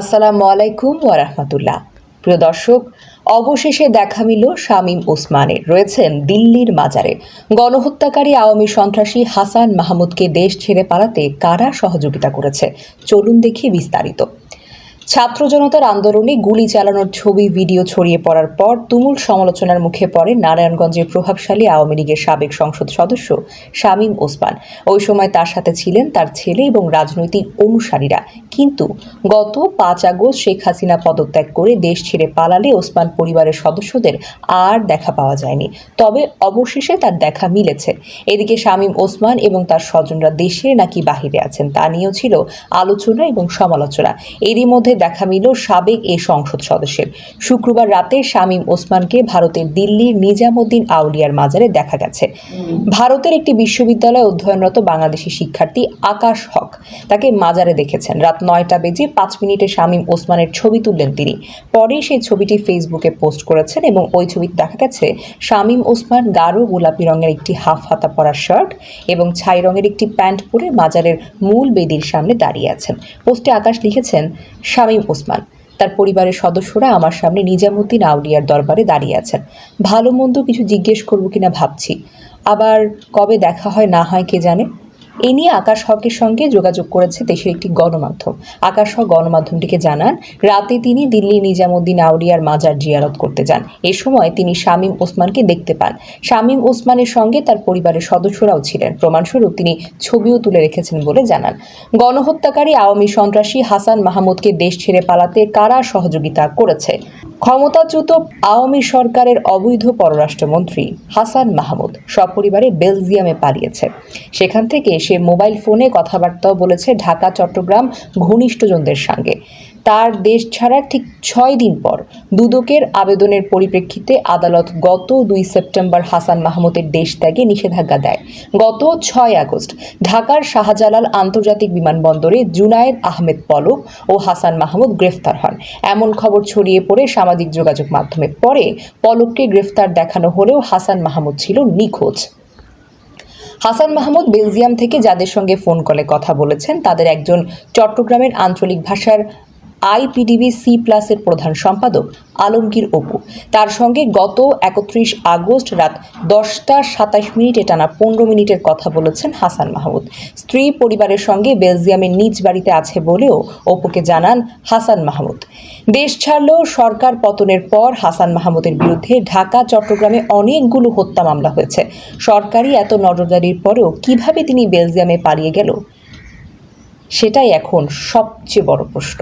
আসসালামু আলাইকুম ওয়ারাহমাতুল্লাহ প্রিয় দর্শক, অবশেষে দেখা মিল শামীম ওসমানের। রয়েছেন দিল্লির মাজারে। গণহত্যাকারী আওয়ামী সন্ত্রাসী হাসান মাহমুদকে দেশ ছেড়ে পালাতে কারা সহযোগিতা করেছে? চলুন দেখি বিস্তারিত। ছাত্র জনতার আন্দোলনে গুলি চালানোর ছবি, ভিডিও ছড়িয়ে পড়ার পর তুমুল সমালোচনার মুখে পড়ে নারায়ণগঞ্জের প্রভাবশালী আওয়ামী লীগের সাবেক সংসদ সদস্য শামীম ওসমান। ওই সময় তার সাথে ছিলেন তার ছেলে এবং রাজনৈতিক অনুসারীরা। কিন্তু গত পাঁচ আগস্ট শেখ হাসিনা পদত্যাগ করে দেশ ছেড়ে পালালে ওসমান পরিবারের সদস্যদের আর দেখা পাওয়া যায়নি। তবে অবশেষে তার দেখা মিলেছে। এদিকে শামীম ওসমান এবং তার স্বজনরা দেশে নাকি বাহিরে আছেন তা নিয়েও ছিল আলোচনা এবং সমালোচনা। এরই মধ্যে দেখা মিলল সাবেক এই সংসদ সদস্যের। শুক্রবার রাতে শামীম ওসমানকে ভারতের দিল্লির নিজামুদ্দিন আউলিয়ার মাজারে দেখা গেছে। ভারতের একটি বিশ্ববিদ্যালয়ে অধ্যয়নরত বাংলাদেশি শিক্ষার্থী আকাশ হক তাকে মাজারে দেখেছেন। রাত নয়টা বেজে পাঁচ মিনিটে শামীম ওসমানের ছবি তুললেন তিনি। পরে সেই ছবিটি ফেসবুকে পোস্ট করেছেন এবং ওই ছবিতে দেখা গেছে, শামীম ওসমান গাঢ় গোলাপি রঙের একটি হাফ হাতা পরা শার্ট এবং ছাই রঙের একটি প্যান্ট পরে মাজারের মূল বেদির সামনে দাঁড়িয়ে আছেন। পোস্টে আকাশ লিখেছেন শামীম ওসমান। তার পরিবারের সদস্যরা আমার সামনে নিজামুদ্দিন আউলিয়ার দরবারে দাঁড়িয়ে আছেন। ভালো মন্দ কিছু জিজ্ঞেস করব কিনা ভাবছি। আবার কবে দেখা হয় না হয় কে জানে? এ নিয়ে আকাশ হকের সঙ্গে যোগাযোগ করেছে দেশের একটি গণমাধ্যম। আকাশ হক গণমাধ্যমটিকে জানান, রাতে তিনি দিল্লি নিজামুদ্দিন আউলিয়ার মাজার জিয়ারত করতে যান। এ সময় তিনি শামীম ওসমানকে দেখতে পান। শামীম ওসমানের সঙ্গে তার পরিবারের সদস্যরাও ছিলেন। প্রমাণস্বরূপ তিনি ছবিও তুলে রেখেছেন বলে জানান। গণহত্যাকারী আওয়ামী সন্ত্রাসী হাসান মাহমুদকে দেশ ছেড়ে পালাতে কারা সহযোগিতা করেছে? ক্ষমতাচ্যুত আওয়ামী সরকারের অবৈধ পররাষ্ট্রমন্ত্রী হাসান মাহমুদ সপরিবারে বেলজিয়ামে পালিয়েছে। সেখান থেকে সে মোবাইল ফোনে কথাবার্তাও বলেছে ঢাকা, চট্টগ্রাম ঘনিষ্ঠজনদের সঙ্গে। তার দেশ ছাড়ার ঠিক ছয় দিন পর দুদকের আবেদনের পরিপ্রেক্ষিতে আদালত গত দুই সেপ্টেম্বর হাসান মাহমুদের দেশ ত্যাগে নিষেধাজ্ঞা দেয়। গত ছয় আগস্ট ঢাকার শাহজালাল আন্তর্জাতিক বিমানবন্দরে জুনায়েদ আহমেদ পলক ও হাসান মাহমুদ গ্রেফতার হন। এমন খবর ছড়িয়ে পড়ে সামাজিক যোগাযোগ মাধ্যমে পরে পলককে গ্রেফতার দেখানো হলেও হাসান মাহমুদ ছিল নিখোঁজ। হাসান মাহমুদ বেলজিয়াম থেকে যাদের সঙ্গে ফোন কলে কথা বলেছেন, তাদের একজন চট্টগ্রামের আঞ্চলিক ভাষার আইপিডিবি সি প্লাসের প্রধান সম্পাদক আলমগীর অপু। তার সঙ্গে গত একত্রিশ আগস্ট রাত দশটা সাতাশ মিনিটে টানা পনেরো মিনিটের কথা বলেছেন হাসান মাহমুদ। স্ত্রী পরিবারের সঙ্গে বেলজিয়ামের নিজ বাড়িতে আছে বলেও অপুকে জানান হাসান মাহমুদ। দেশ ছাড়লেও সরকার পতনের পর হাসান মাহমুদের বিরুদ্ধে ঢাকা, চট্টগ্রামে অনেকগুলো হত্যা মামলা হয়েছে। সরকারি এত নজরদারির পরেও কীভাবে তিনি বেলজিয়ামে পালিয়ে গেল? সেটাই এখন সবচেয়ে বড় প্রশ্ন।